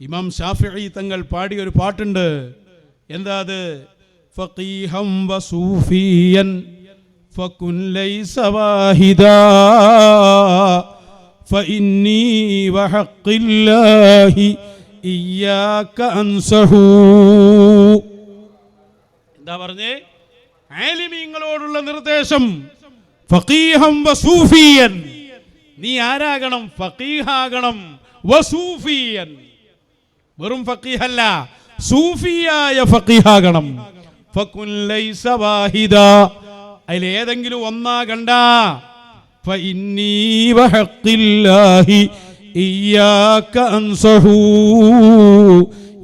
ഇമാം ഷാഫി തങ്ങൾ പാടിയ ഒരു പാട്ടുണ്ട്. എന്താ അത്? ഫഖീഹം വസൂഫിയൻ ഫകുൻ വാഹിദാ ഫഇന്നീ വഹഖില്ലാഹി ഇയ്യാക അൻസഹു. എന്താ പറഞ്ഞേ? ആലിമീങ്ങളോടുള്ള നിർദ്ദേശം ഫഖീഹം വസൂഫിയൻ. നീ ആരാകണം? ഫഖീഹാകണം. വസൂഫിയൻ. വെറും ഫക്കീഹല്ല സൂഫിയായ ഫക്കീഹാകണം അതിൽ ഏതെങ്കിലും ഒന്നാ കണ്ട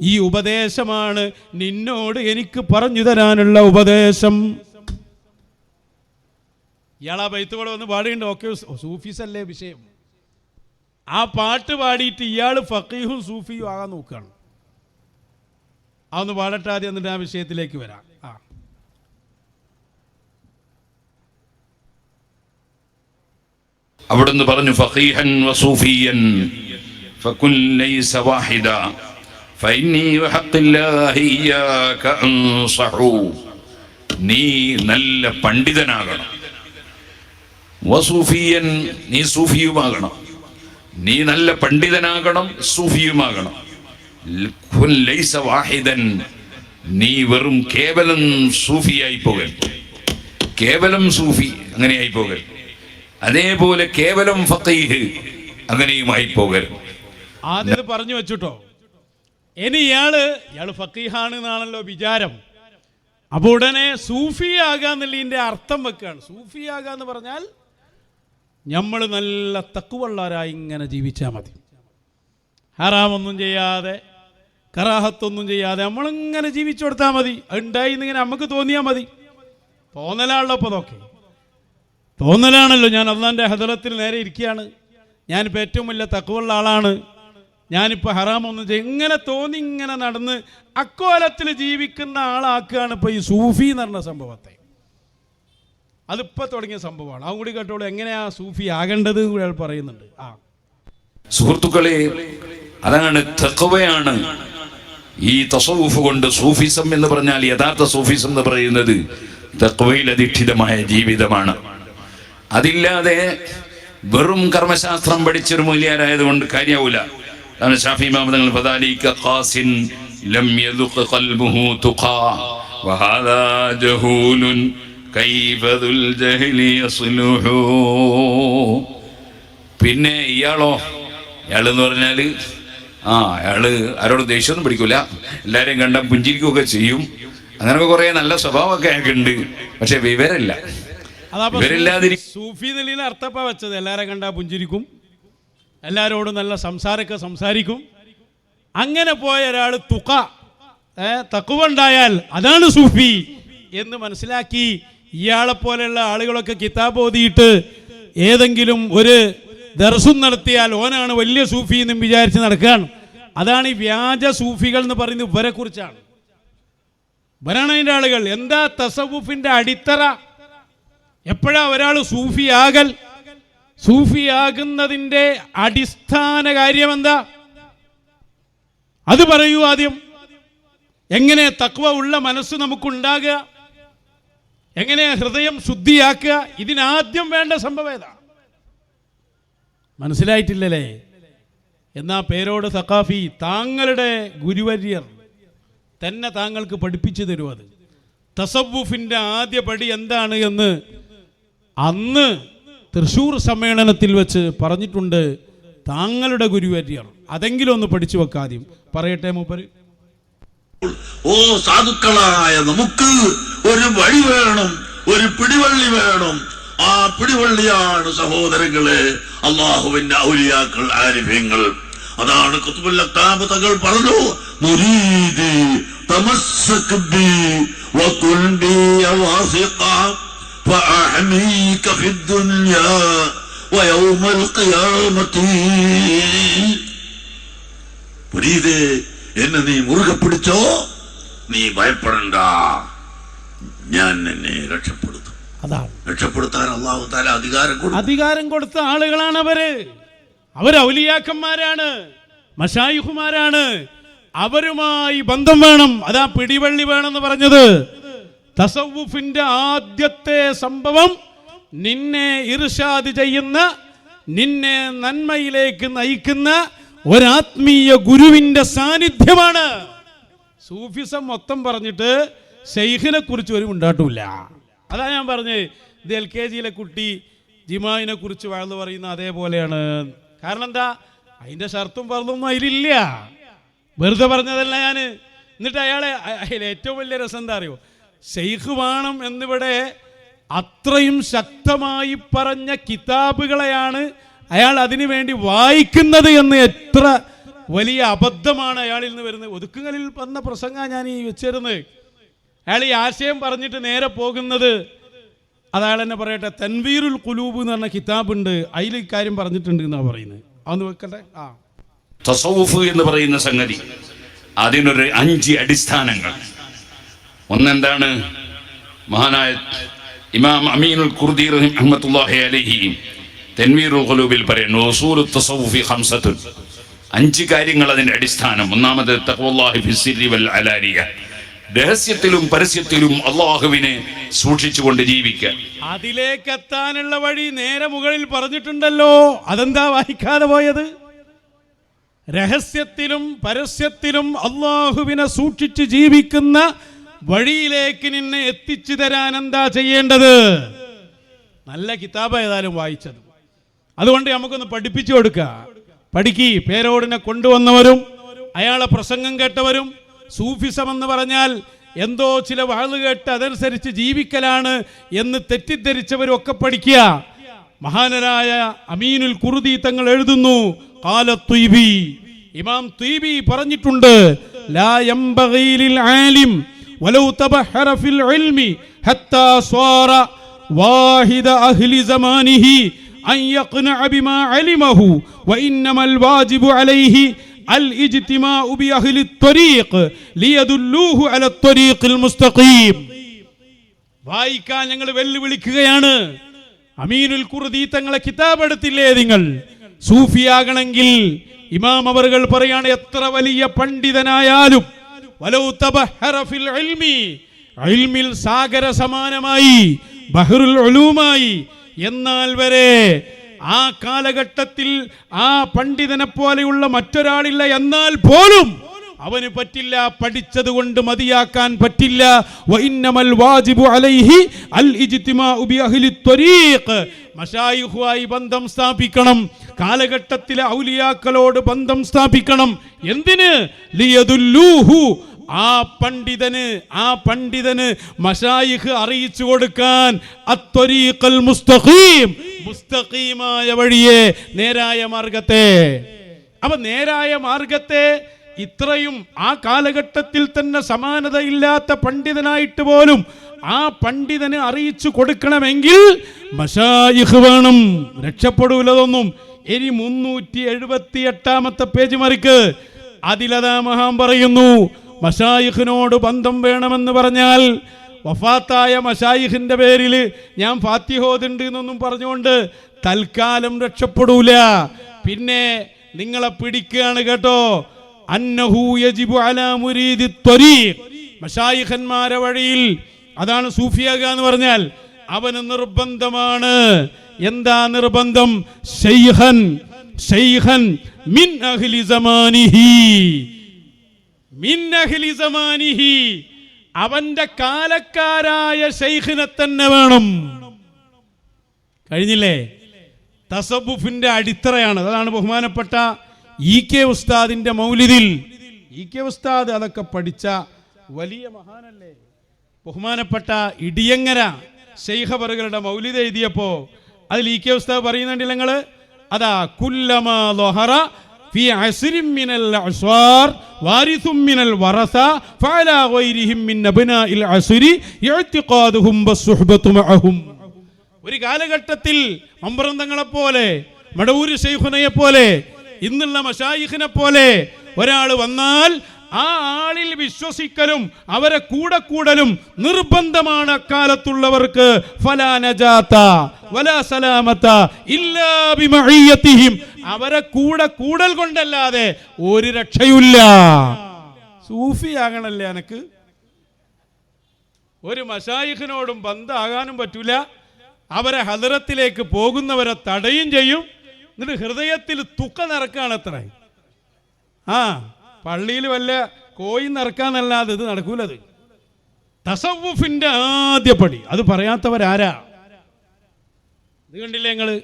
ഈ ഉപദേശമാണ് നിന്നോട് എനിക്ക് പറഞ്ഞു തരാനുള്ള ഉപദേശം. ഇയാളാ ബൈത്തുകൂടെ വന്ന് പാടിയുണ്ട് ഓക്കെ സൂഫീസ് അല്ലേ വിഷയം? ആ പാട്ട് പാടിയിട്ട് ഇയാൾ ഫക്കീഹും സൂഫിയും ആകാൻ നോക്കുകയാണ്. അതൊന്ന് പാടട്ടെ ആദ്യം എന്നിട്ട് ആ വിഷയത്തിലേക്ക് വരാം. ആ. അവിടുന്ന് പറഞ്ഞു ഫഖീഹൻ വസൂഫിയൻ ഫകുൽ ലൈസ വാഹിദ ഫഇന്നി വഹഖില്ലാഹി ഇയ്യാക അൻസഹു. നീ നല്ല പണ്ഡിതനാകണം. വസൂഫിയൻ നീ സൂഫിയുമാകണം. നീ നല്ല പണ്ഡിതനാകണം സൂഫിയുമാകണം. വാഹിദൻ. നീ വെറും കേവലം സൂഫിയായി പോകൽ. കേവലം സൂഫി അങ്ങനെയായി പോകൽ. അതേപോലെ കേവലം ഫീഹ് അങ്ങനെയുമായി പോകൽ. ആദ്യം പറഞ്ഞു വെച്ചിട്ടോ. ഇനി ഇയാൾ ഇയാൾ ഫക്കീഹാണ് എന്നാണല്ലോ വിചാരം. അപ്പൊ ഉടനെ സൂഫിയാകാന്നുള്ളതിന്റെ അർത്ഥം വെക്കുകയാണ് സൂഫിയാകാന്ന് പറഞ്ഞാൽ നമ്മൾ നല്ല തക്കുവള്ളാരായി ഇങ്ങനെ ജീവിച്ചാൽ മതി. ഹറാമൊന്നും ചെയ്യാതെ കറാഹത്തൊന്നും ചെയ്യാതെ നമ്മളിങ്ങനെ ജീവിച്ചു കൊടുത്താൽ മതി. ഉണ്ടായി എന്നിങ്ങനെ നമുക്ക് തോന്നിയാൽ മതി. തോന്നലാണല്ലോ ഇപ്പോൾ അതൊക്കെ തോന്നലാണല്ലോ. ഞാൻ അള്ളാന്റെ ഹദറത്തിൽ നേരെ ഇരിക്കുകയാണ്. ഞാനിപ്പോൾ ഏറ്റവും വലിയ തക്കുവുള്ള ആളാണ്. ഞാനിപ്പോൾ ഹറാമൊന്നും ചെയ്യും ഇങ്ങനെ തോന്നി ഇങ്ങനെ നടന്ന് അക്കോലത്തിൽ ജീവിക്കുന്ന ആളാക്കുകയാണ് ഇപ്പോൾ ഈ സൂഫി എന്ന് പറഞ്ഞ സംഭവത്തെ. അതിപ്പോൾ തുടങ്ങിയ സംഭവമാണ്. അതും കൂടി കേട്ടോളൂ എങ്ങനെയാ സൂഫി ആകേണ്ടത് അയാൾ പറയുന്നുണ്ട്. ആ. സുഹൃത്തുക്കളെ അതാണ് തെക്കവയാണ് ഈ തസവൂഫ് കൊണ്ട് സൂഫിസം എന്ന് പറഞ്ഞാൽ യഥാർത്ഥ സൂഫിസം എന്ന് പറയുന്നത് തഖവയിൽ അധിഷ്ഠിതമായ ജീവിതമാണ്. അതില്ലാതെ വെറും കർമ്മശാസ്ത്രം പഠിച്ചൊരു മൂല്യാരായതുകൊണ്ട് കാര്യമാവൂല അതാണ് ഷാഫി മാമതങ്ങൾ ഫദാലിക ഖാസിൻ ലം യദുഖ ഖൽബുഹു തുഖാ വഹാദാ ജഹൂലുൻ കൈഫ ദുൽ ജഹലി അസ്ലുഹു. പിന്നെ ഇയാളോ? ഇയാൾ എന്ന് പറഞ്ഞാൽ ആ അയാൾ ആരോടും ദേഷ്യമൊന്നും പിടിക്കൂല. എല്ലാവരെയും കണ്ട പുഞ്ചിരിക്കുകയൊക്കെ ചെയ്യും. അങ്ങനെയൊക്കെ കുറെ നല്ല സ്വഭാവമൊക്കെ അയാൾക്കുണ്ട്. പക്ഷെ വിവരമില്ല. സൂഫി നിലയിൽ അർത്ഥപ്പാ വെച്ചത്. എല്ലാവരെ കണ്ടാ പുഞ്ചിരിക്കും. എല്ലാരോടും നല്ല സംസാരമൊക്കെ സംസാരിക്കും. അങ്ങനെ പോയ ഒരാൾ തുക തക്കുവുണ്ടായാൽ അതാണ് സൂഫി എന്ന് മനസ്സിലാക്കി ഇയാളെ പോലെയുള്ള ആളുകളൊക്കെ കിതാബ് ഓതിയിട്ട് ഏതെങ്കിലും ഒരു ദർസും നടത്തിയാൽ ഓനാണ് വലിയ സൂഫി എന്നും വിചാരിച്ച് നടക്കുകയാണ്. അതാണ് ഈ വ്യാജ സൂഫികൾ എന്ന് പറയുന്നത് ഇവരെ കുറിച്ചാണ്. ഇവരാണ് അതിന്റെ ആളുകൾ. എന്താ തസവുഫിന്റെ അടിത്തറ? എപ്പോഴാ ഒരാൾ സൂഫിയാകൽ സൂഫിയാകുന്നതിന്റെ അടിസ്ഥാന കാര്യം എന്താ? അത് പറയൂ ആദ്യം. എങ്ങനെ തക്വ ഉള്ള മനസ്സ് നമുക്കുണ്ടാകുക? എങ്ങനെ ഹൃദയം ശുദ്ധിയാക്കുക? ഇതിനാദ്യം വേണ്ട സംഭവം ഏതാ? മനസ്സിലായിട്ടില്ലല്ലേ? എന്നാ പേരോട് സഖാഫി താങ്കളുടെ ഗുരുവര്യർ തന്നെ താങ്കൾക്ക് പഠിപ്പിച്ചു തരും അത്. തസവുഫിന്റെ ആദ്യ പടി എന്താണ് എന്ന് അന്ന് തൃശൂർ സമ്മേളനത്തിൽ വെച്ച് പറഞ്ഞിട്ടുണ്ട് താങ്കളുടെ ഗുരുവര്യർ. അതെങ്കിലും ഒന്ന് പഠിച്ചു വെക്കാദ്യം പറയട്ടെ മൂപ്പര്? ഓ സാധുക്കളായ നമുക്ക് ഒരു വഴി വേണം ഒരു പിടിവള്ളി വേണം ആ പിടിവള്ളിയാണ് സഹോദരങ്ങളെ അള്ളാഹുവിന്റെ ഔലിയാക്കൾ ആരിഫ്യങ്ങൾ അതാണ് കുത്തുബുല്ലത്താബ് തങ്ങൾ പറഞ്ഞു മുരീദി തമസ്സക് ബി വകുൻ ബി വാസിഖ فأحميك في الدنيا ويوم القيامة മുരീദേ എന്നെ നീ മുറുകെ പിടിച്ചോ നീ ഭയപ്പെടണ്ട. ഞാൻ നിന്നെ രക്ഷപ്പെടുത്തും. അതാണ്. രക്ഷപ്പെടുത്താൻ അള്ളാഹു താല അധികാരം കൊടുത്തു അധികാരം കൊടുത്ത ആളുകളാണ് അവർ. അവർ ഔലിയാക്കന്മാരാണ് മഷായിഹുമാരാണ്. അവരുമായി ബന്ധം വേണം. അതാ പിടിവള്ളി വേണമെന്ന് പറഞ്ഞത്. തസവുഫിന്റെ ആദ്യത്തെ സംഭവം നിന്നെ ഇർഷാദ് ചെയ്യുന്ന നിന്നെ നന്മയിലേക്ക് നയിക്കുന്ന ഒരാത്മീയ ഗുരുവിന്റെ സാന്നിധ്യമാണ്. സൂഫിസം മൊത്തം പറഞ്ഞിട്ട് ഷെയ്ഖിനെ കുറിച്ച് ഒരു ഉണ്ടാട്ടില്ല അതാ ഞാൻ പറഞ്ഞത് ഇത് എൽ കെ ജിയിലെ കുട്ടി ജിമായിനെ കുറിച്ച് വാഴ്ന്നു പറയുന്ന അതേപോലെയാണ്. കാരണം എന്താ? അതിന്റെ ഷർത്തും പറഞ്ഞൊന്നും അതിലില്ല. വെറുതെ പറഞ്ഞതല്ല ഞാൻ എന്നിട്ട് അയാളെ അതിൽ ഏറ്റവും വലിയ രസം എന്താ അറിയോ? ഷെയ്ഖ് വേണം എന്നിവിടെ അത്രയും ശക്തമായി പറഞ്ഞ കിതാബുകളെയാണ് അയാൾ അതിനു വേണ്ടി വായിക്കുന്നത് എന്ന് എത്ര വലിയ അബദ്ധമാണ് അയാളിൽ നിന്ന് വരുന്നത്. ഒതുക്കുകളിൽ വന്ന പ്രസംഗ ഞാൻ ഈ വെച്ചിരുന്നത്. അയാൾ ഈ ആശയം പറഞ്ഞിട്ട് നേരെ പോകുന്നത് അത് അയാൾ തന്നെ പറയട്ടെ തൻവീറുൽ കുലൂബ് എന്ന് പറഞ്ഞ കിതാബുണ്ട്. അതിൽ ഇക്കാര്യം പറഞ്ഞിട്ടുണ്ട് എന്നാണ് പറയുന്നത്. അതൊന്ന് വെക്കട്ടെ? ആ. തസൗഫ് എന്ന് പറയുന്ന സംഗതി. അതിനൊരു അഞ്ച് അടിസ്ഥാനങ്ങൾ. ഒന്നെന്താണ്? മഹാനായ ഇമാം അമീനുൽ കുർദീർ അഹമ്മത്തുല്ലാഹി അലൈഹി തൻവീറുൽ ഖുലൂബിൽ പറയുന്നു ഖംസത്തുൻ. അഞ്ച് കാര്യങ്ങൾ അതിന്റെ അടിസ്ഥാനം. ഒന്നാമത് അലാനിയ രഹസ്യത്തിലും പരസ്യത്തിലും അള്ളാഹുവിനെ സൂക്ഷിച്ചുകൊണ്ട് ജീവിക്കുക. അതിലേക്ക് എത്താനുള്ള വഴി നേരെ മുകളിൽ പറഞ്ഞിട്ടുണ്ടല്ലോ. അതെന്താ വായിക്കാതെ പോയത്? രഹസ്യത്തിലും പരസ്യത്തിലും അള്ളാഹുവിനെ സൂക്ഷിച്ച് ജീവിക്കുന്ന വഴിയിലേക്ക് നിന്നെ എത്തിച്ചു തരാൻ എന്താ ചെയ്യേണ്ടത്? നല്ല കിതാബ് ഏതായാലും വായിച്ചത്. അതുകൊണ്ട് നമുക്കൊന്ന് പഠിപ്പിച്ചു കൊടുക്കുക. പഠിക്കി പേരോടിനെ കൊണ്ടുവന്നവരും അയാളെ പ്രസംഗം കേട്ടവരും സൂഫിസം എന്ന് പറഞ്ഞാൽ എന്തോ ചില വാളു കേട്ട് അതനുസരിച്ച് ജീവിക്കലാണ് എന്ന് തെറ്റിദ്ധരിച്ചവരും ഒക്കെ പഠിക്കുക. മഹാനരായ അമീനുൽ കുറുദി തങ്ങൾ എഴുതുന്നു കാല തുയ്ബി ഇമാം തുയ്ബി പറഞ്ഞിട്ടുണ്ട് ലാ ആലിം വലൗ തബഹറ ഫിൽ ഇൽമി ഹത്താ വാഹിദ അഹ്ലി أن يقنع بما علمه وإنما الواجب عليه الاجتماع بأهل الطريق ليدلوه على الطريق المستقيم വായിക്കാൻ ഞങ്ങൾ വെല്ലുവിളിക്കുകയാണ് അമീനുൽ ഖുർദി തങ്ങളെ കിതാബ് എടുത്തില്ലേ നിങ്ങൾ സൂഫിയാകണമെങ്കിൽ ഇമാം അവറുകൾ പറയാണ് എത്ര വലിയ പണ്ഡിതനായാലും വലൗ തബഹറ ഫിൽ ഇൽമി ഇൽമിൽ സാഗര സമാനമായി ബഹ്റുൽ ഉലൂമായി എന്നാൽ വരെ ആ കാലഘട്ടത്തിൽ ആ പണ്ഡിതനെ പോലെയുള്ള മറ്റൊരാളില്ല എന്നാൽ പോലും അവന് പറ്റില്ല പഠിച്ചത് കൊണ്ട് മതിയാക്കാൻ പറ്റില്ല. വാജിബു അലൈഹി അൽ ബന്ധം സ്ഥാപിക്കണം. കാലഘട്ടത്തിലെ ഔലിയാക്കളോട് ബന്ധം സ്ഥാപിക്കണം. എന്തിന്? ലിയദുല്ലൂഹു ആ പണ്ഡിതന് ആ പണ്ഡിതന് മഷായിഖ് അറിയിച്ചു കൊടുക്കാൻ അത്വരീഖൽ മുസ്തഖീം മുസ്തഖീമായ വഴിയെ നേരായ മാർഗത്തെ അപ്പൊ നേരായ മാർഗത്തെ ഇത്രയും ആ കാലഘട്ടത്തിൽ തന്നെ സമാനതയില്ലാത്ത പണ്ഡിതനായിട്ട് പോലും ആ പണ്ഡിതന് അറിയിച്ചു കൊടുക്കണമെങ്കിൽ മഷായിഖ് വേണം. രക്ഷപ്പെടൂലതൊന്നും. ഇനി മുന്നൂറ്റി എഴുപത്തി എട്ടാമത്തെ പേജ് മറിക്ക് അതിലതാ മഹാൻ പറയുന്നു മഷായിഖിനോട് ബന്ധം വേണമെന്ന് പറഞ്ഞാൽ വഫാത്തായ മഷായിഖിന്റെ പേരിൽ ഞാൻ ഫാത്തിഹോദുണ്ട് എന്നൊന്നും പറഞ്ഞുകൊണ്ട് തൽക്കാലം രക്ഷപ്പെടൂല. പിന്നെ നിങ്ങളെ പിടിക്കുകയാണ് കേട്ടോ. മഷായിഖന്മാരെ വഴിയിൽ അതാണ് സൂഫിയാക എന്ന് പറഞ്ഞാൽ അവന് നിർബന്ധമാണ്. എന്താ നിർബന്ധം? മിൻ അഹ്ലി അവന്റെ കാലക്കാരായ ഷെയ്ഖിനെ തന്നെ വേണം. കഴിഞ്ഞില്ലേ? തസബുഫിന്റെ അടിത്തറയാണ്. അതാണ് ബഹുമാനപ്പെട്ട ഇ കെ ഉസ്താദിന്റെ മൗലിദിൽ. ഇ കെ ഉസ്താദ് അതൊക്കെ പഠിച്ച വലിയ മഹാനല്ലേ? ബഹുമാനപ്പെട്ട ഇടിയങ്ങര ശൈഖബറുകളുടെ മൗലിദ് എഴുതിയപ്പോ അതിൽ ഇ കെ ഉസ്താദ് പറയുന്നുണ്ട് നിങ്ങൾ അതാ കുല്ലമ ലൊഹറ في عسر من الأعصار وارث من الورثة فعلى غيرهم من أبناء العصر اعتقادهم والصحبة معهم ഒരു കാലഘട്ടത്തിൽ മമ്പറന്തങ്ങളെ പോലെ മടവൂര് ഷെയ്ഖുനയെ പോലെ ഇന്നുള്ള മഷായിഖിനെ പോലെ ഒരാൾ വന്നാൽ ആ ആളിൽ വിശ്വസിക്കലും അവരെ കൂടെ കൂടലും നിർബന്ധമാണ് അക്കാലത്തുള്ളവർക്ക്. അവരെ കൂടെ കൂടൽ കൊണ്ടല്ലാതെ ഒരു രക്ഷയുമില്ല. സൂഫിയാകണല്ലേ എനക്ക് ഒരു മഷായിഖിനോടും ബന്ധാകാനും പറ്റൂല. അവരെ ഹദറത്തിലേക്ക് പോകുന്നവരെ തടയും ചെയ്യും. എന്നിട്ട് ഹൃദയത്തിൽ തുക്ക നിറക്കാണ് അത്ര. ആ പള്ളിയിൽ വല്ല കോയി നിറക്കാന്നല്ലാതെ ഇത് നടക്കൂലത്. തസവുഫിന്റെ ആദ്യ പടി. അത് പറയാത്തവരാരാ? ഇത് കണ്ടില്ലേ ഞങ്ങൾ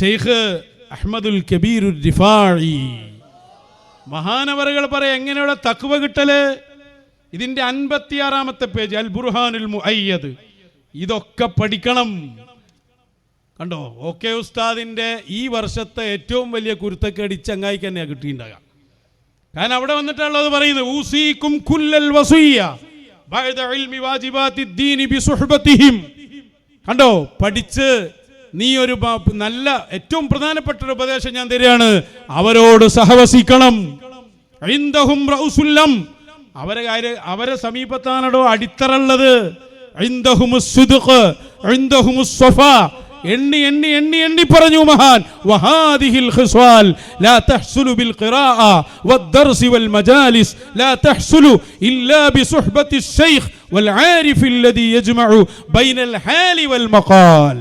ഷെയ്ഖ് അഹമ്മദുൽ കബീരു റിഫാഴി മഹാനവറുകൾ പറയാം എങ്ങനെയുള്ള തക്കുവ കിട്ടൽ? ഇതിന്റെ അൻപത്തിയാറാമത്തെ പേജ് അൽ ബുർഹാനുൽ മുഅയ്യദ്. ഇതൊക്കെ പഠിക്കണം. കണ്ടോ? ഓക്കെ ഉസ്താദിന്റെ ഈ വർഷത്തെ ഏറ്റവും വലിയ കുരുത്തക്കേട് ചങ്ങായിക്ക് തന്നെയാണ് കാരണം അവിടെ വന്നിട്ടുള്ളത് പറയുന്നത്. ഊസീക്കും കുല്ലൽ വസൂയ കണ്ടോ? പഠിച്ച് നീ ഒരു നല്ല ഏറ്റവും പ്രധാനപ്പെട്ട ഒരു ഉപദേശം ഞാൻ തരികയാണ്. അവരോട് സഹവസിക്കണം. അവരെ കാര്യം അവരെ സമീപത്താണടോ അടിത്തറുള്ളത് ഇൻദഹുമുസ് സുദ്ഖ്, ഇൻദഹുമുസ് സ്വഫാ. എണ്ണി എണ്ണി എണ്ണി എണ്ണി പറഞ്ഞു മഹാൻ വഹാദിഹിൽ ഖിസ്വാൽ ലാ തഹ്സുലു ബിൽ ഖിറാഅ വദ്ദർസ് വൽ മജാലിസ് ലാ തഹ്സുലു ഇല്ലാ ബിസുഹ്ബത്തി الشيخ والعارف الذي يجمع بين الحال والمقال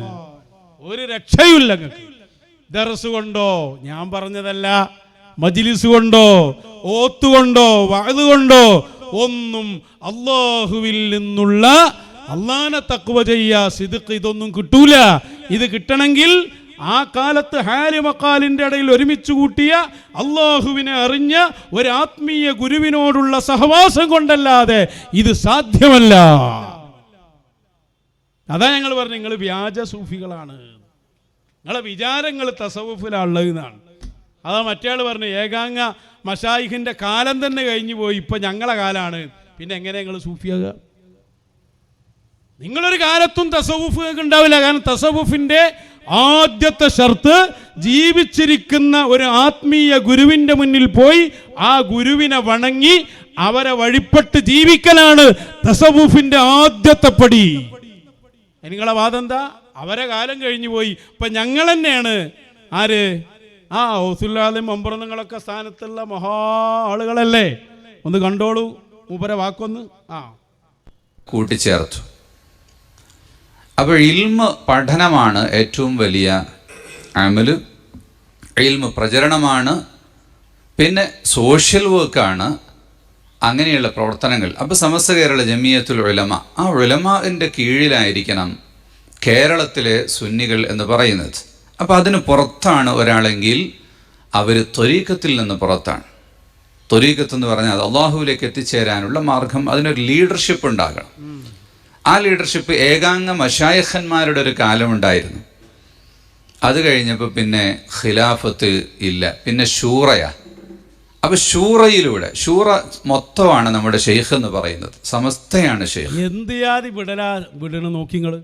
ഒരു രക്ഷയുമില്ല നിങ്ങൾക്ക് ദർസ് കൊണ്ടോ ഞാൻ പറഞ്ഞതല്ല മജിലിസ് കൊണ്ടോ ഓത്തുകൊണ്ടോ വഅദ് കൊണ്ടോ ഒന്നും അള്ളാഹുവിൽ നിന്നുള്ള അള്ളാനെ തക്കുവ ചെയ്യാ സിദ്ക്ക് ഇതൊന്നും കിട്ടൂല ഇത് കിട്ടണമെങ്കിൽ ആ കാലത്ത് ഹാരി മക്കാലിന്റെ ഇടയിൽ ഒരുമിച്ച് കൂട്ടിയ അള്ളാഹുവിനെ അറിഞ്ഞ ഒരു ആത്മീയ ഗുരുവിനോടുള്ള സഹവാസം കൊണ്ടല്ലാതെ ഇത് സാധ്യമല്ല. അതാ ഞങ്ങൾ പറഞ്ഞു നിങ്ങൾ വ്യാജ സൂഫികളാണ്. നിങ്ങളെ വിചാരങ്ങൾ തസവുഫിലുള്ളത് എന്നാണ്. അതാ മറ്റേ പറഞ്ഞു ഏകാംഗ മഷായിഖിന്റെ കാലം തന്നെ കഴിഞ്ഞു പോയി ഇപ്പൊ ഞങ്ങളെ കാലാണ്. പിന്നെ എങ്ങനെ നിങ്ങൾ സൂഫിയാകുക നിങ്ങളൊരു കാലത്തും തസവുഫ് ഉണ്ടാവില്ല. കാരണം തസവൂഫിന്റെ ആദ്യത്തെ ഷർത്ത് ജീവിച്ചിരിക്കുന്ന ഒരു ആത്മീയ ഗുരുവിന്റെ മുന്നിൽ പോയി ആ ഗുരുവിനെ വണങ്ങി അവരെ വഴിപ്പെട്ട് ജീവിക്കലാണ് തസവൂഫിന്റെ ആദ്യത്തെ പടി. നിങ്ങളെ വാദം എന്താ അവരെ കാലം കഴിഞ്ഞു പോയി. ഇപ്പൊ ഞങ്ങൾ തന്നെയാണ്. ആര്? ആ ഔസുല്ലാദും ഒമ്പറന്നങ്ങളൊക്കെ സ്ഥാനത്തുള്ള മഹാ ആളുകളല്ലേ? ഒന്ന് കണ്ടോളൂ. മൂപ്പരെ വാക്കൊന്ന്. ആ. കൂട്ടിച്ചേർത്തു. അപ്പോൾ ഇൽമ പഠനമാണ് ഏറ്റവും വലിയ അമൽ ഇൽമ പ്രചരണമാണ്. പിന്നെ സോഷ്യൽ വർക്കാണ് അങ്ങനെയുള്ള പ്രവർത്തനങ്ങൾ. അപ്പോൾ സമസ്ത കേരള ജമിയത്തുൽ ഉലമ ആ ഉലമാവിന്റെ കീഴിലായിരിക്കണം കേരളത്തിലെ സുന്നികൾ എന്ന് പറയുന്നത്. അപ്പോൾ അതിന് പുറത്താണ് ഒരാളെങ്കിൽ അവർ ത്വരീക്കത്തിൽ നിന്ന് പുറത്താണ്. ത്വരീക്കത്ത് എന്ന് പറഞ്ഞാൽ അത് അള്ളാഹുവിലേക്ക് എത്തിച്ചേരാനുള്ള മാർഗം അതിനൊരു ലീഡർഷിപ്പ് ഉണ്ടാകണം. ആ ലീഡർഷിപ്പ് ഏകാംഗ മഷായഖന്മാരുടെ ഒരു കാലമുണ്ടായിരുന്നു. അത് കഴിഞ്ഞപ്പോൾ പിന്നെ ഖിലാഫത്ത് ഇല്ല. പിന്നെ ഷൂറയാ. അപ്പൊ ഷൂറയിലൂടെ ഷൂറ മൊത്തമാണ് നമ്മുടെ ഷെയ്ഖ് എന്ന് പറയുന്നത്. സമസ്തയാണ് ഷെയ്ഖ് എന്ത് വിടലാ വിടണ നോക്കി നിങ്ങൾ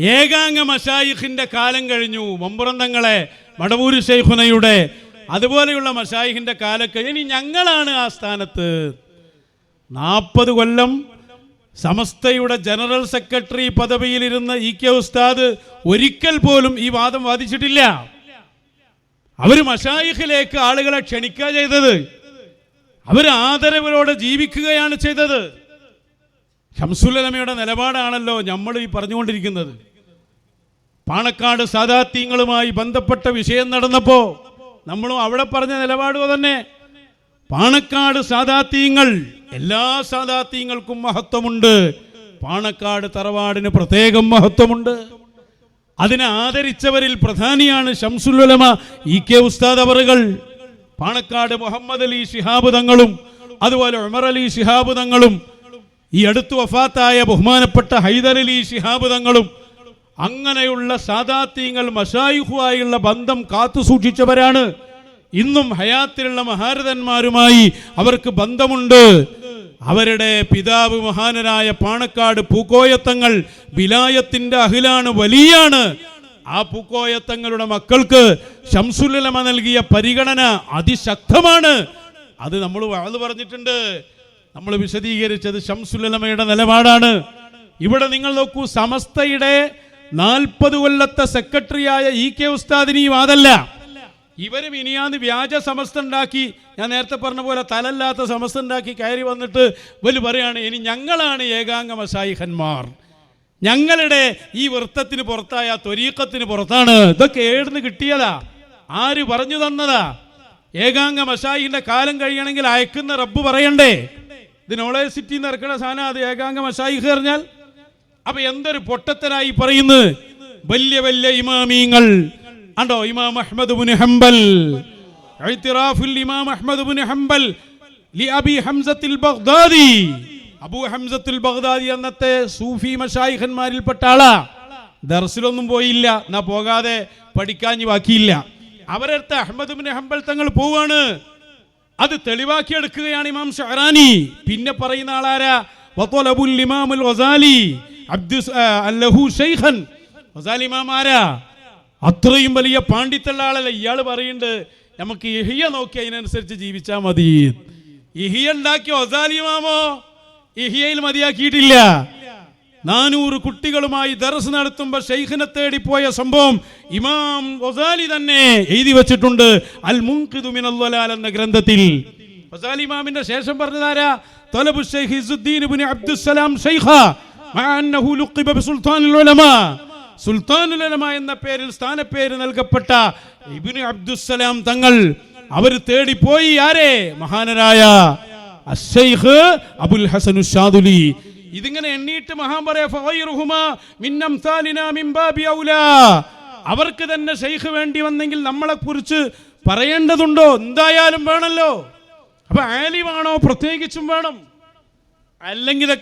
ഏകാംഗ മഷായിഖിന്റെ കാലം കഴിഞ്ഞു. മമ്പുറന്തങ്ങളെ മടവൂര് ഷെയ്ഖുനയുടെ അതുപോലെയുള്ള മഷായിഖിന്റെ കാലൊക്കെ ഇനി ഞങ്ങളാണ് ആ സ്ഥാനത്ത്. നാൽപ്പത് കൊല്ലം സമസ്തയുടെ ജനറൽ സെക്രട്ടറി പദവിയിലിരുന്ന ഇ കെ ഉസ്താദ് ഒരിക്കൽ പോലും ഈ വാദം വാദിച്ചിട്ടില്ല. അവർ മഷായിഖിലേക്ക് ആളുകളെ ക്ഷണിക്കുക ചെയ്തത്. അവർ ആദരവരോടെ ജീവിക്കുകയാണ് ചെയ്തത്. ഷംസുലമയുടെ നിലപാടാണല്ലോ നമ്മൾ ഈ പറഞ്ഞുകൊണ്ടിരിക്കുന്നത്. പാണക്കാട് സാദാത്യങ്ങളുമായി ബന്ധപ്പെട്ട വിഷയം നടന്നപ്പോൾ നമ്മളും അവിടെ പറഞ്ഞ നിലപാട് തന്നെ പാണക്കാട് സാദാത്യങ്ങൾ എല്ലാ സാദാത്യങ്ങൾക്കും മഹത്വമുണ്ട്. പാണക്കാട് തറവാടിന് പ്രത്യേകം മഹത്വമുണ്ട്. അതിനെ ആദരിച്ചവരിൽ പ്രധാനിയാണ് ഷംസുലുലമ ഇ കെ ഉസ്താദ് അവറുകൾ. പാണക്കാട് മുഹമ്മദ് അലി ശിഹാബ് തങ്ങളും അതുപോലെ ഉമർ അലി ശിഹാബ് തങ്ങളും ഈ അടുത്ത് വഫാത്തായ ബഹുമാനപ്പെട്ട ഹൈദർ അലി ശിഹാബ് തങ്ങളും അങ്ങനെയുള്ള സാദാത്യങ്ങൾ മഷായുഹുമായുള്ള ബന്ധം കാത്തു സൂക്ഷിച്ചവരാണ് ഇന്നും ഹയാത്തിലുള്ള മഹാരഥന്മാരുമായി അവർക്ക് ബന്ധമുണ്ട്. അവരുടെ പിതാവ് മഹാനരായ പാണക്കാട് പൂക്കോയത്തങ്ങൾ വിലായത്തിന്റെ അഹിലാണ് വലിയാണ്. ആ പൂക്കോയത്തങ്ങളുടെ മക്കൾക്ക് ശംസുലമ നൽകിയ പരിഗണന അതിശക്തമാണ്. അത് നമ്മൾ വാത് പറഞ്ഞിട്ടുണ്ട്. നമ്മൾ വിശദീകരിച്ചത് ശംസുലമയുടെ നിലപാടാണ്. ഇവിടെ നിങ്ങൾ നോക്കൂ സമസ്തയുടെ നാൽപ്പത് കൊല്ലത്തെ സെക്രട്ടറിയായ ഇ കെ ഉസ്താദിനിയും ഈ വാദല്ല ഇവരും ഇനിയാന്ന് വ്യാജ സമസ്ത ഉണ്ടാക്കി ഞാൻ നേരത്തെ പറഞ്ഞ പോലെ തലല്ലാത്ത സമസ്ത ഉണ്ടാക്കി കയറി വന്നിട്ട് വലിയ പറയാണ് ഇനി ഞങ്ങളാണ് ഏകാംഗ മസായിഹന്മാർ. ഞങ്ങളുടെ ഈ വൃത്തത്തിന് പുറത്തായ ത്വരീക്കത്തിന് പുറത്താണ്. ഇതൊക്കെ ഏടുന്ന് കിട്ടിയതാ. ആര് പറഞ്ഞു തന്നതാ? ഏകാംഗ മഷായിന്റെ കാലം കഴിയണമെങ്കിൽ അയക്കുന്ന റബ്ബ് പറയണ്ടേ? ഇത് നോളേജ് സിറ്റി ഇറക്കുന്ന സാധനം അത് ഏകാംഗ മഷായിഹ് പറഞ്ഞാൽ? അപ്പൊ എന്തൊരു പൊട്ടത്തരായി പറയുന്നു? വലിയ വലിയ ഇമാമീങ്ങൾ. അണ്ടോ ഇമാം അഹ്മദ് ബിൻ ഹംബൽ. ഇമാം അഹ്മദ് ബിൻ ഹംബൽ ലി അബി ഹംസത്തിൽ ബഗ്ദാദി. അബൂ ഹംസത്തുൽ ബഗ്ദാദി അന്നത്തെ സൂഫി മഷായിഖന്മാരിൽപ്പെട്ട ആളാ. ദർസിലൊന്നും പോയില്ല. എന്നാ പോകാതെ പഠിക്കാഞ്ഞ് ബാക്കിയില്ല. അവരടുത്ത് അഹമ്മദ് ഹംബൽ തങ്ങൾ പോവാണ്. അത് തെളിവാക്കി എടുക്കുകയാണ് ഇമാം ഷഹറാനി പിന്നെ പറയുന്ന ആളാരാ? ഇമാം ഇമാമുൽ ഗസാലി. അബ്ദുസ് അല്ലഹു ഷെയ്ഖൻ ഗസാലി ഇമാം ആരാ? അത്രയും വലിയ പാണ്ഡിത്തുള്ള ആളല്ല ഇയാൾ പറയുന്നുണ്ട് നമുക്ക് ഇഹിയ നോക്കി അതിനനുസരിച്ച് ജീവിച്ചാൽ മതി. ഇഹിയ ഉണ്ടാക്കിയ? ഒസാലിയുമാമോ ഇഹിയയിൽ മതിയാക്കിയിട്ടില്ല. നാനൂറ് കുട്ടികളുമായി ദർസ് നടത്തുമ്പോൾ ഷെയ്ഖിനെ പോയ സംഭവം ഇമാം ഒസാലി തന്നെ എഴുതി വെച്ചിട്ടുണ്ട്. അൽ മുൻഖിദു മിനൽ എന്ന ഗ്രന്ഥത്തിൽ. ഒസാലി ഇമാമിന്റെ ശേഷം പറഞ്ഞതാരാ? തൊലബു ഷെയ്ഖ് ഇസുദ്ദീൻ ഇബ്നു അബ്ദുസ്സലാം ഷെയ്ഖ. മഅ അന്നഹു ലുഖിബ ബിസുൽത്താനിൽ ഉലമാ. സുൽത്താനുൽ ഉലമ എന്ന പേരിൽ സ്ഥാനപ്പേര് നൽകപ്പെട്ട ഇബ്നു അബ്ദുസലാം തങ്ങൾ അവർ തേടിപ്പോയി ആരെ? മഹാനരായ അബുൽ ഹസനു ഷാദുലി. ഇതിങ്ങനെ എണ്ണീട്ട് മഹാൻ പറയാ അവർക്ക് തന്നെ ഷെയ്ഖ് വേണ്ടി വന്നെങ്കിൽ നമ്മളെ കുറിച്ച് പറയേണ്ടതുണ്ടോ? എന്തായാലും വേണല്ലോ. അപ്പൊ ആലിമാണോ പ്രത്യേകിച്ചും വേണം? അല്ലെങ്കിൽ